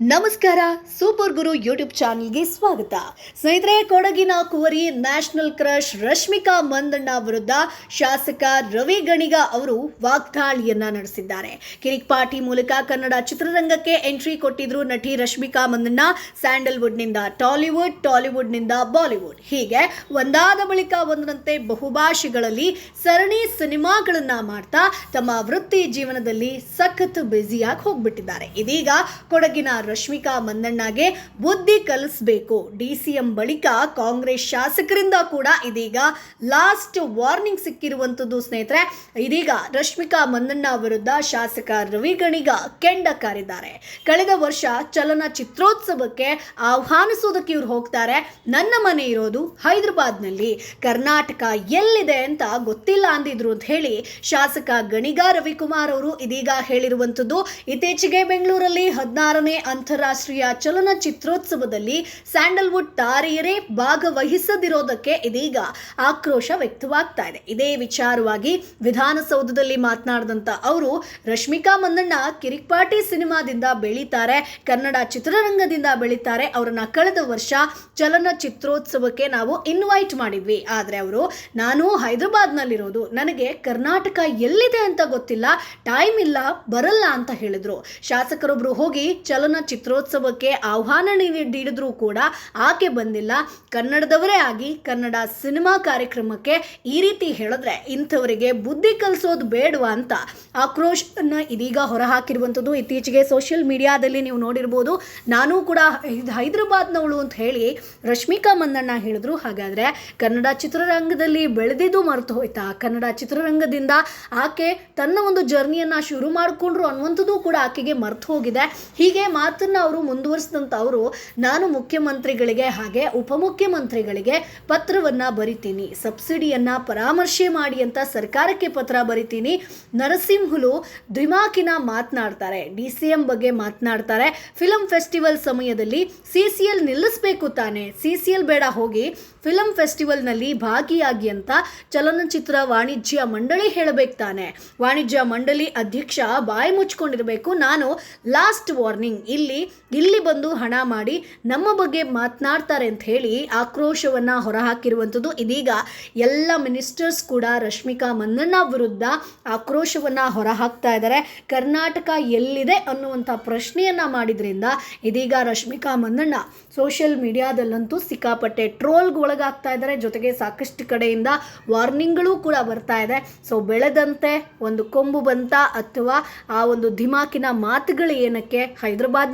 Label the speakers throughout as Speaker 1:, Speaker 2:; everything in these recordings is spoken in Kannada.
Speaker 1: ನಮಸ್ಕಾರ, ಸೂಪರ್ ಗುರು ಯೂಟ್ಯೂಬ್ ಚಾನಲ್ಗೆ ಸ್ವಾಗತ. ಸ್ನೇಹಿತರೆ, ಕೊಡಗಿನ ಕುವರಿ ನ್ಯಾಷನಲ್ ಕ್ರಶ್ ರಶ್ಮಿಕಾ ಮಂದಣ್ಣ ವಿರುದ್ಧ ಶಾಸಕ ರವಿ ಗಣಿಗ ಅವರು ವಾಗ್ದಾಳಿಯನ್ನ ನಡೆಸಿದ್ದಾರೆ. ಕಿರಿಕ್ ಪಾರ್ಟಿ ಮೂಲಕ ಕನ್ನಡ ಚಿತ್ರರಂಗಕ್ಕೆ ಎಂಟ್ರಿ ಕೊಟ್ಟಿದ್ರು ನಟಿ ರಶ್ಮಿಕಾ ಮಂದಣ್ಣ. ಸ್ಯಾಂಡಲ್ವುಡ್ನಿಂದ ಟಾಲಿವುಡ್, ಟಾಲಿವುಡ್ನಿಂದ ಬಾಲಿವುಡ್. ಹೀಗೆ ಒಂದಾದ ಬಳಿಕ ಒಂದರಂತೆ ಬಹುಭಾಷೆಗಳಲ್ಲಿ ಸರಣಿ ಸಿನಿಮಾಗಳನ್ನ ಮಾಡ್ತಾ ತಮ್ಮ ವೃತ್ತಿ ಜೀವನದಲ್ಲಿ ಸಖತ್ ಬ್ಯುಸಿಯಾಗಿ ಹೋಗ್ಬಿಟ್ಟಿದ್ದಾರೆ. ಇದೀಗ ಕೊಡಗಿನ ರಶ್ಮಿಕಾ ಮಂದಣ್ಣಗೆ ಬುದ್ಧಿ ಕಲಿಸ್ಬೇಕು. ಡಿಸಿಎಂ ಬಳಿಕ ಕಾಂಗ್ರೆಸ್ ಶಾಸಕರಿಂದ ಕೂಡ ಇದೀಗ ಲಾಸ್ಟ್ ವಾರ್ನಿಂಗ್ ಸಿಕ್ಕಿರುವಂಥದ್ದು ಸ್ನೇಹಿತರೆ. ಇದೀಗ ರಶ್ಮಿಕಾ ಮಂದಣ್ಣ ವಿರುದ್ಧ ಶಾಸಕ ರವಿ ಗಣಿಗ ಕೆಂಡ ಕಾರಿದ್ದಾರೆ. ಕಳೆದ ವರ್ಷ ಚಲನಚಿತ್ರೋತ್ಸವಕ್ಕೆ ಆಹ್ವಾನಿಸೋದಕ್ಕೆ ಇವ್ರು ಹೋಗ್ತಾರೆ. ನನ್ನ ಮನೆ ಇರೋದು ಹೈದರಾಬಾದ್ನಲ್ಲಿ. ಕರ್ನಾಟಕ ಎಲ್ಲಿದೆ ಅಂತ ಗೊತ್ತಿಲ್ಲ ಅಂದಿದ್ರು ಅಂತ ಹೇಳಿ ಶಾಸಕ ಗಣಿಗ ರವಿಕುಮಾರ್ ಅವರು ಇದೀಗ ಹೇಳಿರುವಂಥದ್ದು. ಇತ್ತೀಚೆಗೆ ಬೆಂಗಳೂರಲ್ಲಿ ಹದಿನಾರನೇ ಅಂತಾರಾಷ್ಟ್ರೀಯ ಚಲನಚಿತ್ರೋತ್ಸವದಲ್ಲಿ ಸ್ಯಾಂಡಲ್ವುಡ್ ತಾರೆಯರೇ ಭಾಗವಹಿಸದಿರೋದಕ್ಕೆ ಇದೀಗ ಆಕ್ರೋಶ ವ್ಯಕ್ತವಾಗ್ತಾ ಇದೆ. ಇದೇ ವಿಚಾರವಾಗಿ ವಿಧಾನಸೌಧದಲ್ಲಿ ಮಾತನಾಡಿದಂತ ಅವರು, ರಶ್ಮಿಕಾ ಮಂದಣ್ಣ ಕಿರಿಕ್ಪಾಟಿ ಸಿನಿಮಾದಿಂದ ಬೆಳೀತಾರೆ, ಕನ್ನಡ ಚಿತ್ರರಂಗದಿಂದ ಬೆಳೀತಾರೆ. ಅವರನ್ನ ಕಳೆದ ವರ್ಷ ಚಲನಚಿತ್ರೋತ್ಸವಕ್ಕೆ ನಾವು ಇನ್ವೈಟ್ ಮಾಡಿದ್ವಿ. ಆದರೆ ಅವರು, ನಾನು ಹೈದರಾಬಾದ್ನಲ್ಲಿರೋದು. ನನಗೆ ಕರ್ನಾಟಕ ಎಲ್ಲಿದೆ ಅಂತ ಗೊತ್ತಿಲ್ಲ. ಟೈಮ್ ಇಲ್ಲ, ಬರಲ್ಲ ಅಂತ ಹೇಳಿದ್ರು. ಶಾಸಕರೊಬ್ರು ಹೋಗಿ ಚಲನಚಿತ್ರೋತ್ಸವಕ್ಕೆ ಆಹ್ವಾನ ನೀಡಿದ್ರೂ ಕೂಡ ಆಕೆ ಬಂದಿಲ್ಲ. ಕನ್ನಡದವರೇ ಆಗಿ ಕನ್ನಡ ಸಿನಿಮಾ ಕಾರ್ಯಕ್ರಮಕ್ಕೆ ಈ ರೀತಿ ಹೇಳಿದ್ರೆ ಇಂಥವರಿಗೆ ಬುದ್ಧಿ ಕಲಿಸೋದು ಬೇಡವಾ ಅಂತ ಆಕ್ರೋಶನ ಇದೀಗ ಹೊರಹಾಕಿರುವಂಥದ್ದು. ಇತ್ತೀಚೆಗೆ ಸೋಷಿಯಲ್ ಮೀಡಿಯಾದಲ್ಲಿ ನೀವು ನೋಡಿರ್ಬೋದು. ನಾನು ಕೂಡ ಹೈದ್- ಹೈದರಾಬಾದ್ನವಳು ಅಂತ ಹೇಳಿ ರಶ್ಮಿಕಾ ಮಂದಣ್ಣ ಹೇಳಿದ್ರು. ಹಾಗಾದ್ರೆ ಕನ್ನಡ ಚಿತ್ರರಂಗದಲ್ಲಿ ಬೆಳೆದಿದ್ದು ಮರೆತು ಹೋಯ್ತಾ? ಕನ್ನಡ ಚಿತ್ರರಂಗದಿಂದ ಆಕೆ ತನ್ನ ಒಂದು ಜರ್ನಿಯನ್ನ ಶುರು ಮಾಡಿಕೊಂಡ್ರು ಅನ್ನುವಂಥದ್ದು ಕೂಡ ಆಕೆಗೆ ಮರೆತು ಹೋಗಿದೆ. ಹೀಗೆ ಮಾತನ್ನ ಅವರು ಮುಂದುವರಿಸಿದಂತ ಅವರು ನಾನು ಮುಖ್ಯಮಂತ್ರಿಗಳಿಗೆ ಹಾಗೆ ಉಪಮುಖ್ಯಮಂತ್ರಿಗಳಿಗೆ ಪತ್ರವನ್ನ ಬರಿತೀನಿ, ಸಬ್ಸಿಡಿಯನ್ನು ಪರಾಮರ್ಶೆ ಮಾಡಿ ಅಂತ ಸರ್ಕಾರಕ್ಕೆ ಪತ್ರ ಬರಿತೀನಿ. ನರಸಿಂಹುಲು ದ್ವಿಮಾಕಿನ ಮಾತನಾಡ್ತಾರೆ, ಡಿ ಸಿ ಎಂ ಬಗ್ಗೆ ಮಾತನಾಡ್ತಾರೆ. ಫಿಲಂ ಫೆಸ್ಟಿವಲ್ ಸಮಯದಲ್ಲಿ ಸಿ ಸಿ ಎಲ್ ನಿಲ್ಲಿಸಬೇಕು ತಾನೆ. ಸಿ ಸಿ ಎಲ್ ಬೇಡ ಹೋಗಿ, ಫಿಲಂ ಫೆಸ್ಟಿವಲ್ನಲ್ಲಿ ಭಾಗಿಯಾಗಿ ಅಂತ ಚಲನಚಿತ್ರ ವಾಣಿಜ್ಯ ಮಂಡಳಿ ಹೇಳಬೇಕು ತಾನೆ. ವಾಣಿಜ್ಯ ಮಂಡಳಿ ಅಧ್ಯಕ್ಷ ಬಾಯಿ ಮುಚ್ಕೊಂಡಿರಬೇಕು. ನಾನು ಲಾಸ್ಟ್ ವಾರ್ನಿಂಗ್, ಇಲ್ಲಿ ಇಲ್ಲಿ ಇಲ್ಲಿ ಬಂದು ಹಣ ಮಾಡಿ ನಮ್ಮ ಬಗ್ಗೆ ಮಾತನಾಡ್ತಾರೆ ಅಂತ ಹೇಳಿ ಆಕ್ರೋಶವನ್ನ ಹೊರಹಾಕಿರುವಂಥದ್ದು. ಇದೀಗ ಎಲ್ಲ ಮಿನಿಸ್ಟರ್ಸ್ ಕೂಡ ರಶ್ಮಿಕಾ ಮಂದಣ್ಣ ವಿರುದ್ಧ ಆಕ್ರೋಶವನ್ನ ಹೊರಹಾಕ್ತಾ ಇದ್ದಾರೆ. ಕರ್ನಾಟಕ ಎಲ್ಲಿದೆ ಅನ್ನುವಂಥ ಪ್ರಶ್ನೆಯನ್ನ ಮಾಡಿದ್ರಿಂದ ಇದೀಗ ರಶ್ಮಿಕಾ ಮಂದಣ್ಣ ಸೋಷಿಯಲ್ ಮೀಡಿಯಾದಲ್ಲಂತೂ ಸಿಕ್ಕಾಪಟ್ಟೆ ಟ್ರೋಲ್ಗೆ ಒಳಗಾಗ್ತಾ ಇದ್ದಾರೆ. ಜೊತೆಗೆ ಸಾಕಷ್ಟು ಕಡೆಯಿಂದ ವಾರ್ನಿಂಗ್ಗಳು ಕೂಡ ಬರ್ತಾ ಇದೆ. ಸೊ ಬೆಳೆದಂತೆ ಒಂದು ಕೊಂಬು ಬಂತ ಅಥವಾ ಆ ಒಂದು ಧಿಮಾಕಿನ ಮಾತುಗಳು ಏನಕ್ಕೆ?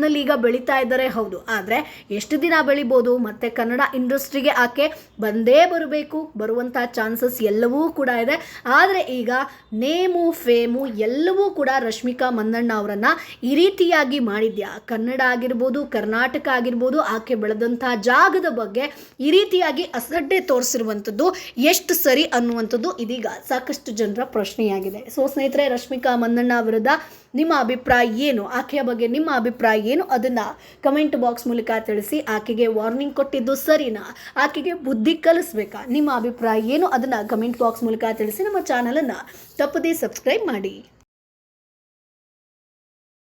Speaker 1: ಹೈದರಾಬಾದ್ನಲ್ಲಿ ಈಗ ಬೆಳೀತಾ ಇದ್ದಾರೆ. ಹೌದು. ಆದರೆ ಎಷ್ಟು ದಿನ ಬೆಳಿಬೋದು? ಮತ್ತೆ ಕನ್ನಡ ಇಂಡಸ್ಟ್ರಿಗೆ ಆಕೆ ಬಂದೇ ಬರಬೇಕು ಬರುವಂಥ ಚಾನ್ಸಸ್ ಎಲ್ಲವೂ ಕೂಡ ಇದೆ. ಆದರೆ ಈಗ ನೇಮು, ಫೇಮು ಎಲ್ಲವೂ ಕೂಡ ರಶ್ಮಿಕಾ ಮಂದಣ್ಣ ಅವರನ್ನು ಈ ರೀತಿಯಾಗಿ ಮಾಡಿದ್ಯಾ? ಕನ್ನಡ ಆಗಿರ್ಬೋದು, ಕರ್ನಾಟಕ ಆಗಿರ್ಬೋದು, ಆಕೆ ಬೆಳೆದಂಥ ಜಾಗದ ಬಗ್ಗೆ ಈ ರೀತಿಯಾಗಿ ಅಸಡ್ಡೆ ತೋರಿಸಿರುವಂಥದ್ದು ಎಷ್ಟು ಸರಿ ಅನ್ನುವಂಥದ್ದು ಇದೀಗ ಸಾಕಷ್ಟು ಜನರ ಪ್ರಶ್ನೆಯಾಗಿದೆ. ಸೊ ಸ್ನೇಹಿತರೆ, ರಶ್ಮಿಕಾ ಮಂದಣ್ಣ ವಿರುದ್ಧ ನಿಮ್ಮ ಅಭಿಪ್ರಾಯ ಏನು? ಆಕೆಯ ಬಗ್ಗೆ ನಿಮ್ಮ ಅಭಿಪ್ರಾಯ ಏನು ಅದನ್ನ ಕಮೆಂಟ್ ಬಾಕ್ಸ್ ಮೂಲಕ ತಿಳಿಸಿ ಆಕೆಗೆ ವಾರ್ನಿಂಗ್ ಕೊಟ್ಟಿದ್ದು ಸರಿನಾ? ಆಕೆಗೆ ಬುದ್ಧಿ ಕಲಿಸ್ಬೇಕಾ? ನಿಮ್ಮ ಅಭಿಪ್ರಾಯ ಏನು? ಅದನ್ನ ಕಮೆಂಟ್ ಬಾಕ್ಸ್ ಮೂಲಕ ತಿಳಿಸಿ ನಮ್ಮ ಚಾನಲನ್ನು ತಪ್ಪದೇ ಸಬ್ಸ್ಕ್ರೈಬ್ ಮಾಡಿ.